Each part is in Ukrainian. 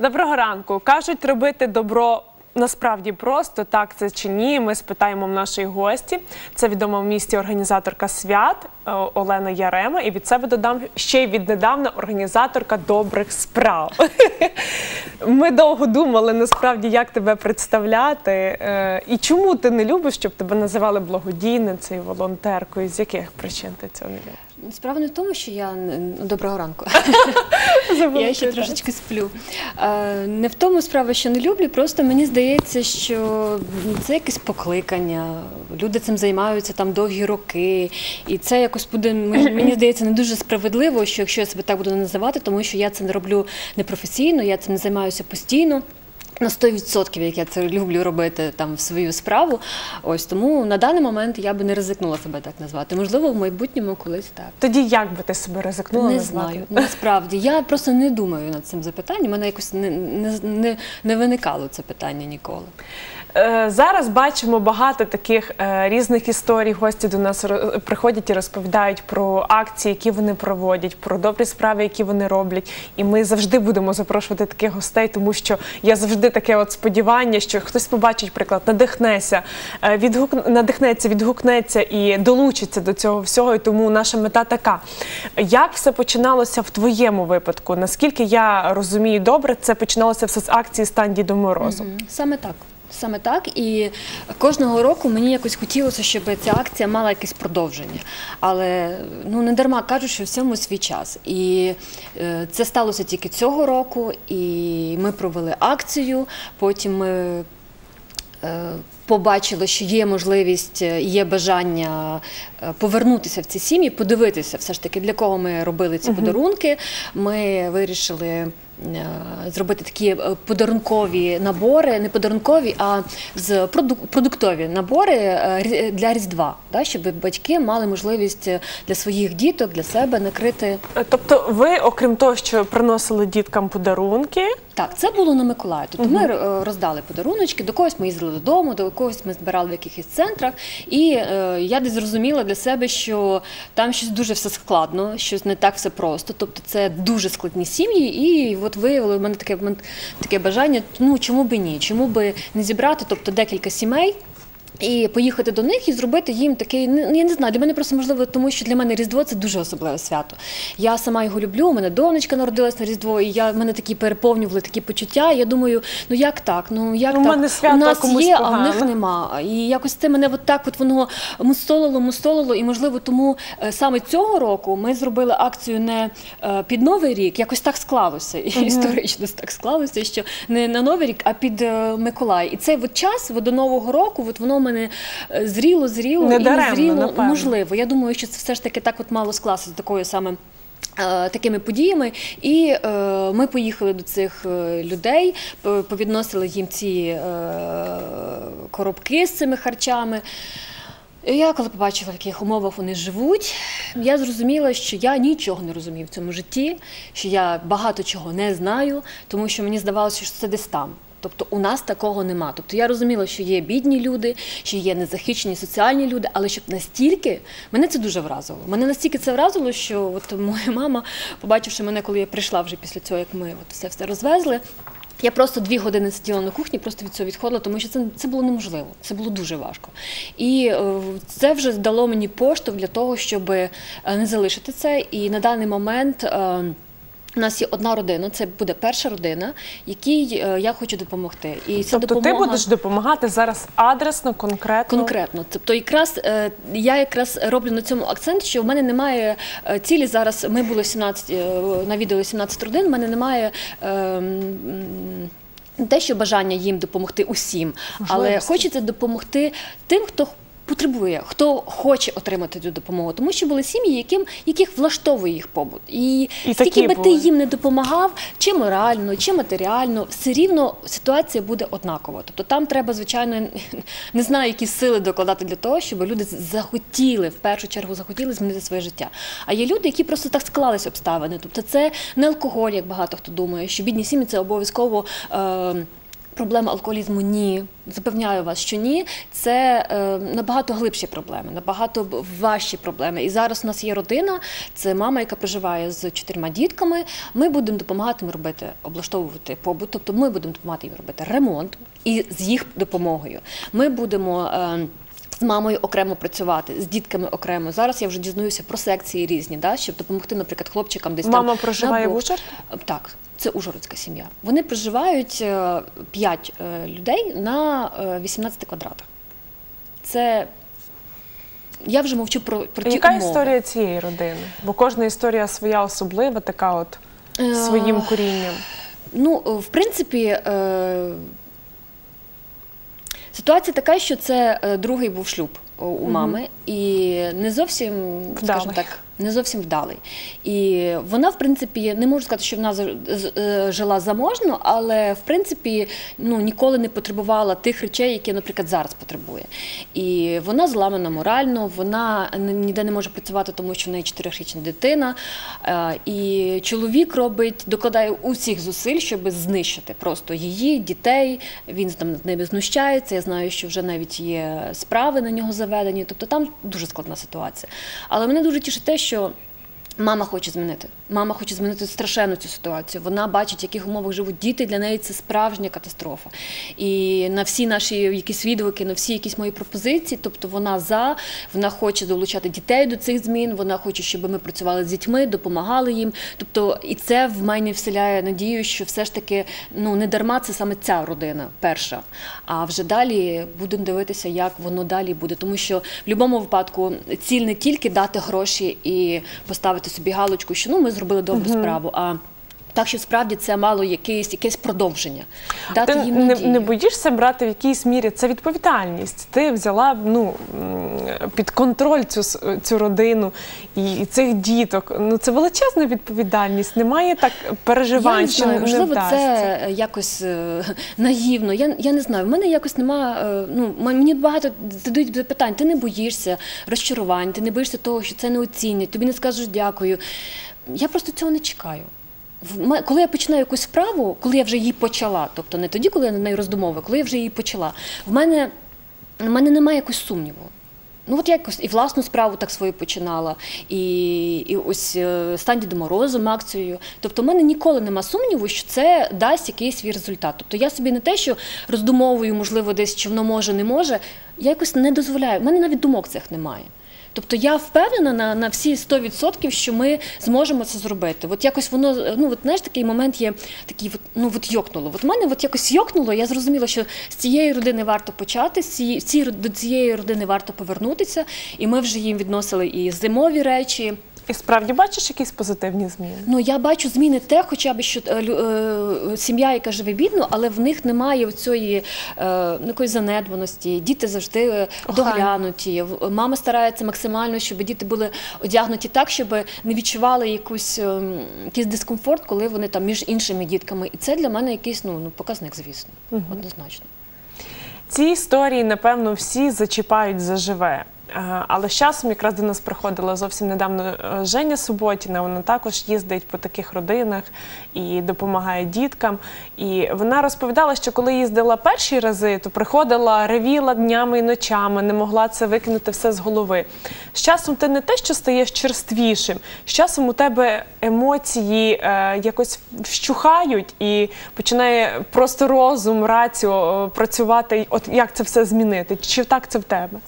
Доброго ранку. Кажуть, робити добро насправді просто так це чи ні. Ми спитаємо в нашої гості. Це відома в місті організаторка свят е, Олена Ярема. І від себе додам ще й віднедавна організаторка добрих справ. Ми довго думали насправді, як тебе представляти. Е, І чому ти не любиш, щоб тебе називали благодійницею, волонтеркою? З яких причин ти цього не любиш? Справа не в тому, що я доброго ранку. Я ще трошечки сплю. Е, Не в тому справа, що не люблю. Просто мені здається, що це якесь покликання. Люди цим займаються там довгі роки, і це якось буде мені здається не дуже справедливо, що якщо я себе так буду називати, тому що я це не роблю непрофесійно, я цим не займаюся постійно. На 100%, як я це люблю робити там в свою справу. Ось тому на даний момент я би не ризикнула себе так назвати. Можливо, в майбутньому колись так. Тоді як би ти себе ризикнула Не назвати? знаю, насправді. Я просто не думаю над цим запитанням. У мене якось не, не, не, не виникало це питання ніколи. Е, Зараз бачимо багато таких е, різних історій. Гості до нас приходять і розповідають про акції, які вони проводять, про добрі справи, які вони роблять. І ми завжди будемо запрошувати таких гостей, тому що є завжди таке от сподівання, що хтось побачить приклад, надихнеться, е, відгук надихнеться, відгукнеться і долучиться до цього всього. І тому наша мета така. Як все починалося в твоєму випадку? Наскільки я розумію добре, це починалося все з акції «Стань Дідом Морозом». Саме так. Саме так, і кожного року мені якось хотілося, щоб ця акція мала якесь продовження. Але ну не дарма кажуть, що всьому свій час. І е, це сталося тільки цього року, і ми провели акцію. Потім ми е, побачили, що є можливість, е, є бажання е, повернутися в ці сім'ї, подивитися все ж таки, для кого ми робили ці подарунки. Ми вирішили. Е, Зробити такі е, подарункові набори, не подарункові, а з продук- продуктові набори е, для Різдва, да, щоб батьки мали можливість для своїх діток, для себе накрити. Тобто, ви, окрім того, що приносили діткам подарунки, Так, це було на Миколая. Тобто ми е, роздали подаруночки, до когось ми їздили додому, до когось ми збирали в якихось центрах. І е, я десь зрозуміла для себе, що там щось дуже все складно, щось не так все просто. Тобто це дуже складні сім'ї. І от виявили у мене таке, таке бажання, ну чому би ні? Чому би не зібрати тобто, декілька сімей? І поїхати до них і зробити їм такий, ну я не знаю, для мене просто можливо, тому що для мене Різдво це дуже особливе свято. Я сама його люблю. У мене донечка народилась на Різдво, і я в мене такі переповнювали такі почуття. Я думаю, ну як так? Ну як Ну, в так? мене свято, у нас комусь є, а в них нема. І якось це мене от так, от воно мустолило, мустолило. І можливо, тому е, саме цього року ми зробили акцію не е, під новий рік, якось так склалося. І історично так склалося, що не на новий рік, а під е, Миколай. І цей от час от до нового року, от воно мене е, зріло, зріло Не і даремно, не зріло. напевно. Можливо, я думаю, що це все ж таки так от мало скласти такою саме. е, Такими подіями, і е, ми поїхали до цих е, людей, повідносили їм ці е, коробки з цими харчами. І Я коли побачила, в яких умовах вони живуть, я зрозуміла, що я нічого не розумію в цьому житті, що я багато чого не знаю, тому що мені здавалося, що це десь там. Тобто у нас такого нема. Тобто я розуміла, що є бідні люди, що є незахищені соціальні люди, але щоб настільки мене це дуже вразило. Мене настільки це вразило, що от моя мама, побачивши мене, коли я прийшла вже після цього, як ми от все все розвезли. Я просто дві години сиділа на кухні, просто від цього відходила, тому що це, це було неможливо, це було дуже важко. І е, це вже дало мені поштовх для того, щоб е, не залишити це. І на даний момент. У нас є одна родина, це буде перша родина, якій е, я хочу допомогти. І це тобто допомога ти будеш допомагати зараз адресно, конкретно. конкретно. Тобто, якраз е, я якраз роблю на цьому акцент, що в мене немає е, цілі зараз. Ми були 17, е, навідали 17 родин. в мене немає. не те, що бажання їм допомогти усім, але хочеться допомогти тим, хто потребує, хто хоче отримати цю допомогу. Тому що були сім'ї, яким яких влаштовує їх побут. І, І скільки би ти їм не допомагав, чи морально, чи матеріально, все рівно ситуація буде однакова. Тобто там треба, звичайно, не знаю, які сили докладати для того, щоб люди захотіли, в першу чергу захотіли змінити своє життя. А є люди, які просто так склались обставини. Тобто це не алкоголь, як багато хто думає, що бідні сім'ї це обов'язково. Е- Проблема алкоголізму ні. Запевняю вас, що ні. Це е, набагато глибші проблеми, набагато важчі проблеми. І зараз у нас є родина, це мама, яка проживає з чотирма дітками. Ми будемо допомагати їм робити, облаштовувати побут. Тобто ми будемо допомагати їм робити ремонт і з їх допомогою. Ми будемо. Е, з мамою окремо працювати, з дітками окремо. Зараз я вже дізнаюся про секції різні, да, щоб допомогти, наприклад, хлопчикам десь Мама там проживає на в. Ужгороді? Так, це ужгородська сім'я. Вони проживають 5 людей на е, 18 квадратах. Це я вже мовчу про, про ті Яка умови. історія цієї родини? Бо кожна історія своя особлива, така от Е, своїм корінням. Ну, в принципі, е, ситуація така, що це е, другий був шлюб у- мами, і не зовсім, скажімо Вдалий. так, не зовсім вдалий. І вона, в принципі, не можу сказати, що вона е, жила заможно, але в принципі ну, ніколи не потребувала тих речей, які, наприклад, зараз потребує. І вона зламана морально, вона ніде не може працювати, тому що в неї чотирирічна дитина. Е, І чоловік робить, докладає усіх зусиль, щоб знищити просто її, дітей. Він там з ними знущається. Я знаю, що вже навіть є справи на нього заведені. Тобто там дуже складна ситуація. Але мене дуже тішить те, що. Мама хоче змінити. Мама хоче змінити страшенно цю ситуацію. Вона бачить, в яких умовах живуть діти. Для неї це справжня катастрофа. І на всі наші якісь відгуки, на всі якісь мої пропозиції. Тобто вона за, вона хоче долучати дітей до цих змін. Вона хоче, щоб ми працювали з дітьми, допомагали їм. Тобто, і це в мене вселяє надію, що все ж таки ну не дарма це саме ця родина перша. А вже далі будемо дивитися, як воно далі буде. Тому що в будь-якому випадку ціль не тільки дати гроші і поставити собі галочку, що ну ми зробили добру справу. а так, що справді це мало якесь, якесь продовження. Дати Ти їм не, не боїшся брати в якійсь мірі це відповідальність. Ти взяла ну, під контроль цю, цю родину і, і цих діток. Ну це величезна відповідальність. Немає так переживань, Я не що знаю, не можливо, вдасться. це якось е, наївно. Я, я не знаю. В мене якось нема. е, Ну, мені багато задають запитань. Ти не боїшся розчарувань, ти не боїшся того, що це не оцінять, тобі не скажуть дякую. Я просто цього не чекаю. Коли я починаю якусь справу, коли я вже її почала, тобто не тоді, коли я над нею роздумовую, коли я вже її почала, в мене, в мене немає якось сумніву. Ну, от я якось і власну справу так свою починала, і, і ось е, стань Дідом Морозом акцією. Тобто, в мене ніколи нема сумніву, що це дасть якийсь свій результат. Тобто я собі не те, що роздумовую, можливо, десь чи воно може, не може. Я якось не дозволяю. У мене навіть думок цих немає. Тобто я впевнена на, на всі 100%, що ми зможемо це зробити. От якось воно, ну от знаєш, такий момент є, такий, от, ну от йокнуло. От мене от якось йокнуло, я зрозуміла, що з цієї родини варто почати, з цієї, до цієї родини варто повернутися. І ми вже їм відносили і зимові речі. І справді бачиш якісь позитивні зміни? Ну я бачу зміни те, хоча б що е, е, сім'я, яка живе бідно, але в них немає цієї е, якоїсь занедбаності. Діти завжди доглянуті. Мама старається максимально, щоб діти були одягнуті так, щоб не відчували якусь якийсь дискомфорт, коли вони там між іншими дітками. І це для мене якийсь ну, ну показник, звісно, однозначно. Ці історії, напевно, всі зачіпають заживе. Е, Але з часом якраз до нас приходила зовсім недавно е, Женя Суботіна. Вона також їздить по таких родинах і допомагає діткам. І вона розповідала, що коли їздила перші рази, то приходила, ревіла днями і ночами, не могла це викинути все з голови. З часом ти не те, що стаєш черствішим, з часом у тебе емоції е, якось вщухають і починає просто розум, раціо працювати. От як це все змінити? Чи так це в тебе?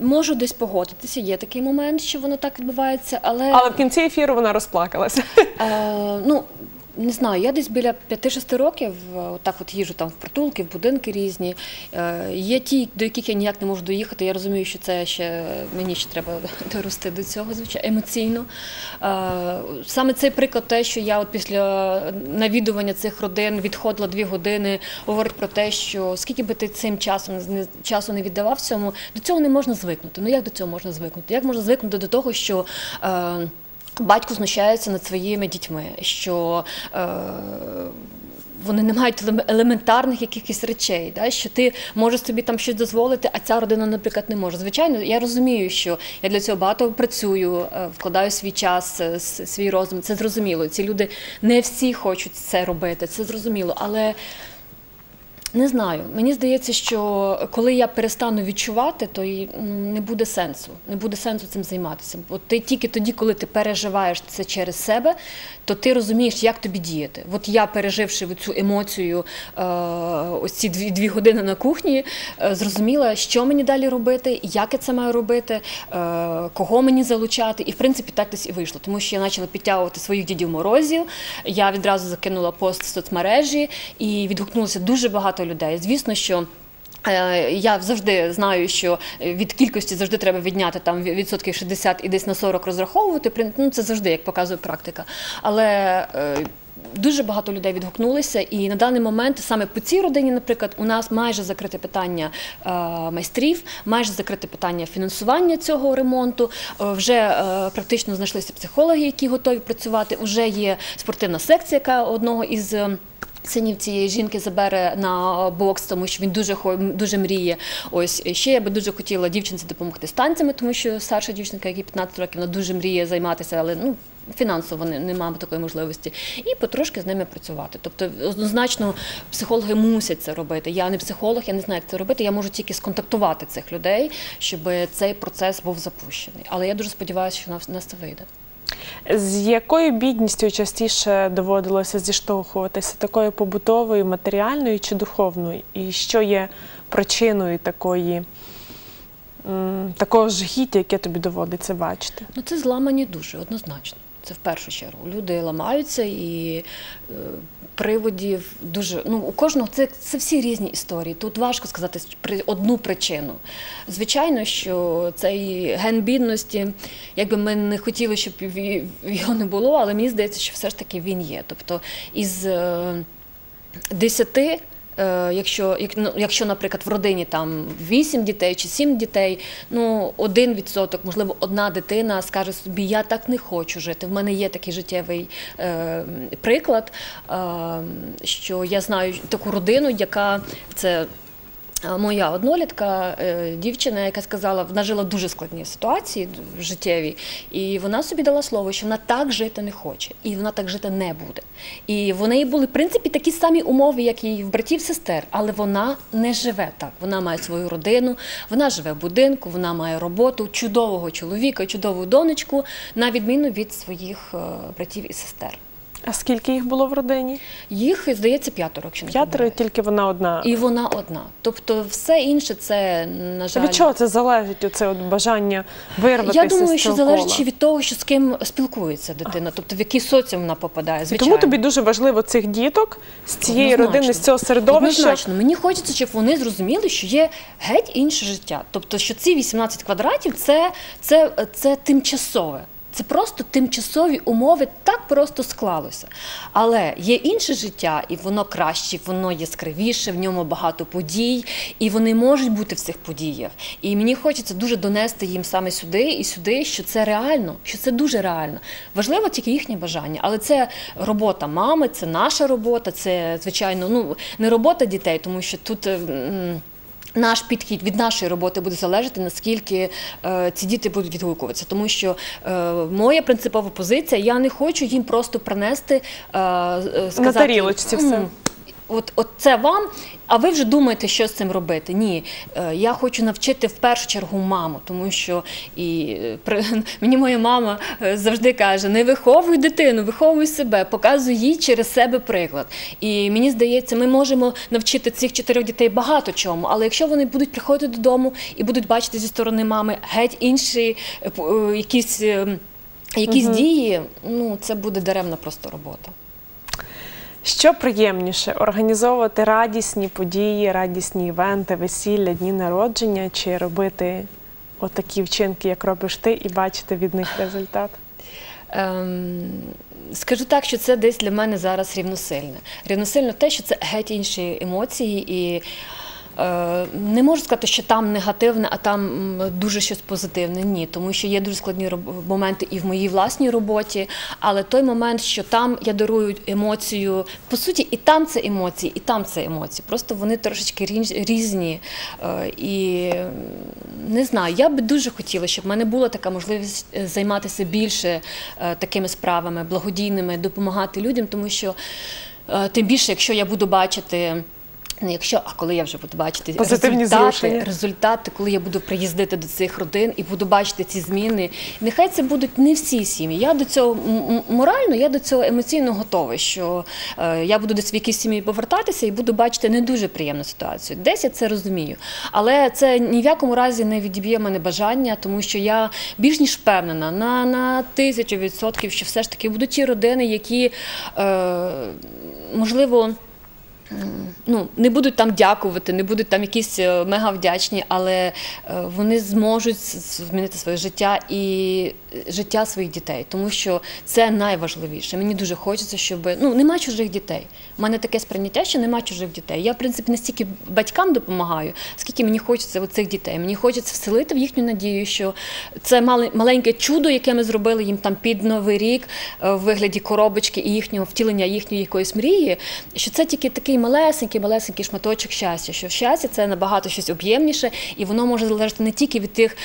Можу десь погодитися, є такий момент, що воно так відбувається, але, Але в кінці ефіру вона розплакалася. Е, ну, не знаю, я десь біля 5-6 років е, отак от їжу там в притулки, в будинки різні. Е, Є ті, до яких я ніяк не можу доїхати. Я розумію, що це ще мені ще треба дорости до цього, звичайно, емоційно. Е, Саме цей приклад, те, що я от після навідування цих родин відходила дві години, говорить про те, що скільки би ти цим часом часу не віддавав цьому, до цього не можна звикнути. Ну як до цього можна звикнути? Як можна звикнути до того, що. Батько знущається над своїми дітьми, що е, вони не мають елементарних якихось речей, да? що ти можеш собі там щось дозволити, а ця родина, наприклад, не може. Звичайно, я розумію, що я для цього багато працюю, е, вкладаю свій час, е, свій розум. Це зрозуміло. Ці люди не всі хочуть це робити, це зрозуміло. Але Не знаю. Мені здається, що коли я перестану відчувати, то й ну, не буде сенсу. Не буде сенсу цим займатися. Бо ти тільки тоді, коли ти переживаєш це через себе, то ти розумієш, як тобі діяти. От я, переживши цю емоцію, е, ось ці дві, дві години на кухні, е, зрозуміла, що мені далі робити, як я це маю робити, е, кого мені залучати. І в принципі так десь і вийшло. Тому що я почала підтягувати своїх дідів морозів. Я відразу закинула пост в соцмережі і відгукнулося дуже багато людей. Звісно, що. Е, Я завжди знаю, що від кількості завжди треба відняти там відсотків 60 і десь на 40 розраховувати. Ну, це завжди, як показує практика. Але е, дуже багато людей відгукнулися, і на даний момент саме по цій родині, наприклад, у нас майже закрите питання е, майстрів, майже закрите питання фінансування цього ремонту. Вже практично знайшлися психологи, які готові працювати. Уже є спортивна секція, яка одного із. Синів цієї жінки забере на бокс, тому що він дуже дуже мріє. Ось ще я би дуже хотіла дівчинці допомогти з танцями, тому що старша дівчинка, якій 15 років, вона дуже мріє займатися, але ну фінансово не, не маємо такої можливості. І потрошки з ними працювати. Тобто, однозначно, психологи мусять це робити. Я не психолог, я не знаю, як це робити. Я можу тільки сконтактувати цих людей, щоб цей процес був запущений. Але я дуже сподіваюся, що у нас це вийде. З якою бідністю частіше доводилося зіштовхуватися? Такою побутовою, матеріальною чи духовною? І що є причиною такої, такого жахіття, яке тобі доводиться бачити? Ну, це зламані душі, однозначно. Це в першу чергу. Люди ламаються і е, приводів дуже. Ну, у кожного це, це всі різні історії. Тут важко сказати одну причину. Звичайно, що цей ген бідності, якби ми не хотіли, щоб його не було, але мені здається, що все ж таки він є. Тобто із е, десяти. е, Якщо, ну, якщо, наприклад, в родині там 8 дітей чи 7 дітей, ну один відсоток, можливо, одна дитина скаже собі, я так не хочу жити. В мене є такий життєвий е, приклад, е, що я знаю таку родину, яка це. Е, Моя однолітка, е, дівчина, яка сказала, вона жила в дуже складній ситуації життєвій, і вона собі дала слово, що вона так жити не хоче, і вона так жити не буде. І в неї були в принципі такі самі умови, як і в братів сестер, але вона не живе так. Вона має свою родину, вона живе в будинку, вона має роботу, чудового чоловіка, чудову донечку, на відміну від своїх е, братів і сестер. А скільки їх було в родині? Їх, здається, п'ятеро, якщо не П'ятеро, і помиляюсь. тільки вона одна. І вона одна. Тобто, все інше це на жаль. Від чого це залежить? Оце от бажання вирватися Я думаю, з що цього залежить кола? від того, що з ким спілкується дитина, тобто в який соціум вона попадає. І Звичайно. Тому тобі дуже важливо цих діток з цієї Однозначно. родини, з цього середовища. Однозначно. Мені хочеться, щоб вони зрозуміли, що є геть інше життя. Тобто, що ці 18 квадратів це, це, це тимчасове. Це просто тимчасові умови, так просто склалося. Але є інше життя, і воно краще, воно яскравіше, в ньому багато подій, і вони можуть бути в цих подіях. І мені хочеться дуже донести їм саме сюди і сюди, що це реально, що це дуже реально. Важливо тільки їхнє бажання, але це робота мами, це наша робота, це звичайно ну не робота дітей, тому що тут. Е, наш підхід від нашої роботи буде залежати, наскільки е, ці діти будуть відгукуватися. Тому що е, моя принципова позиція, я не хочу їм просто принести е, сказати, сказати, тарілочці все. «М, От, от це вам, а ви вже думаєте, що з цим робити. Ні, Е, я хочу навчити в першу чергу маму, тому що і е, при, мені моя мама е, завжди каже: не виховуй дитину, виховуй себе, показуй їй через себе приклад. І мені здається, ми можемо навчити цих чотирьох дітей багато чому, але якщо вони будуть приходити додому і будуть бачити зі сторони мами геть інші якісь. Якісь дії, ну це буде даремна просто робота. Що приємніше організовувати радісні події, радісні івенти, весілля, дні народження, чи робити отакі вчинки, як робиш ти, і бачити від них результат? Ем, скажу так, що це десь для мене зараз рівносильне. Рівносильно те, що це геть інші емоції і. Е, Не можу сказати, що там негативне, а там дуже щось позитивне. Ні, тому що є дуже складні моменти і в моїй власній роботі. Але той момент, що там я дарую емоцію, по суті, і там це емоції, і там це емоції. Просто вони трошечки різні. Е, І не знаю, я би дуже хотіла, щоб в мене була така можливість е, займатися більше такими справами, благодійними, допомагати людям, тому що тим більше, якщо я буду бачити. Не якщо, а коли я вже буду бачити Позитивні результати, зрушення. результати, коли я буду приїздити до цих родин і буду бачити ці зміни. Нехай це будуть не всі сім'ї. Я до цього морально, я до цього емоційно готова, що е, я буду в якісь сім'ї повертатися і буду бачити не дуже приємну ситуацію. Десь я це розумію. Але це ні в якому разі не відіб'є мене бажання, тому що я більш ніж впевнена на, на тисячу відсотків, що все ж таки будуть ті родини, які е, можливо ну, не будуть там дякувати, не будуть там якісь е, мега вдячні, але е, вони зможуть змінити своє життя і е, життя своїх дітей, тому що це найважливіше. Мені дуже хочеться, щоб ну нема чужих дітей. У мене таке сприйняття, що нема чужих дітей. Я, в принципі, не стільки батькам допомагаю, скільки мені хочеться цих дітей. Мені хочеться вселити в їхню надію, що це маленьке чудо, яке ми зробили їм там під новий рік в вигляді коробочки і їхнього втілення їхньої якоїсь мрії. Що це тільки такий малесенький, малесенький шматочок щастя. Що щастя це набагато щось об'ємніше, і воно може залежати не тільки від тих.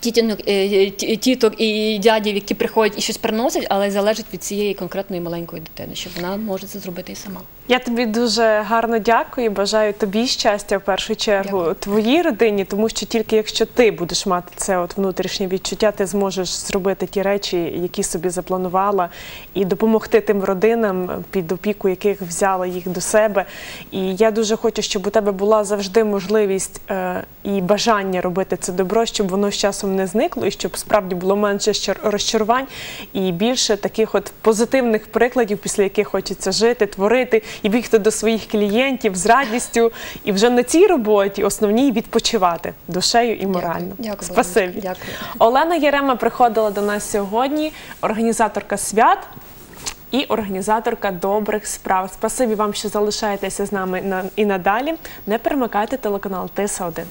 Тітінок, е, тіток і дядів, які приходять і щось приносять, але залежить від цієї конкретної маленької дитини, що вона може це зробити і сама. Я тобі дуже гарно дякую. Бажаю тобі щастя в першу чергу, Дякую. твоїй родині, тому що тільки якщо ти будеш мати це от внутрішнє відчуття, ти зможеш зробити ті речі, які собі запланувала, і допомогти тим родинам, під опіку яких взяла їх до себе. І я дуже хочу, щоб у тебе була завжди можливість е, і бажання робити це добро, щоб воно з часом не зникло, і щоб справді було менше розчарувань і більше таких от позитивних прикладів, після яких хочеться жити, творити і бігти до своїх клієнтів з радістю, і вже на цій роботі основній відпочивати душею і морально. Дякую, Спасибі. Дякую. Олена Єрема приходила до нас сьогодні, організаторка свят. І організаторка добрих справ. Спасибі вам, що залишаєтеся з нами на- і надалі. Не перемикайте телеканал Тиса 1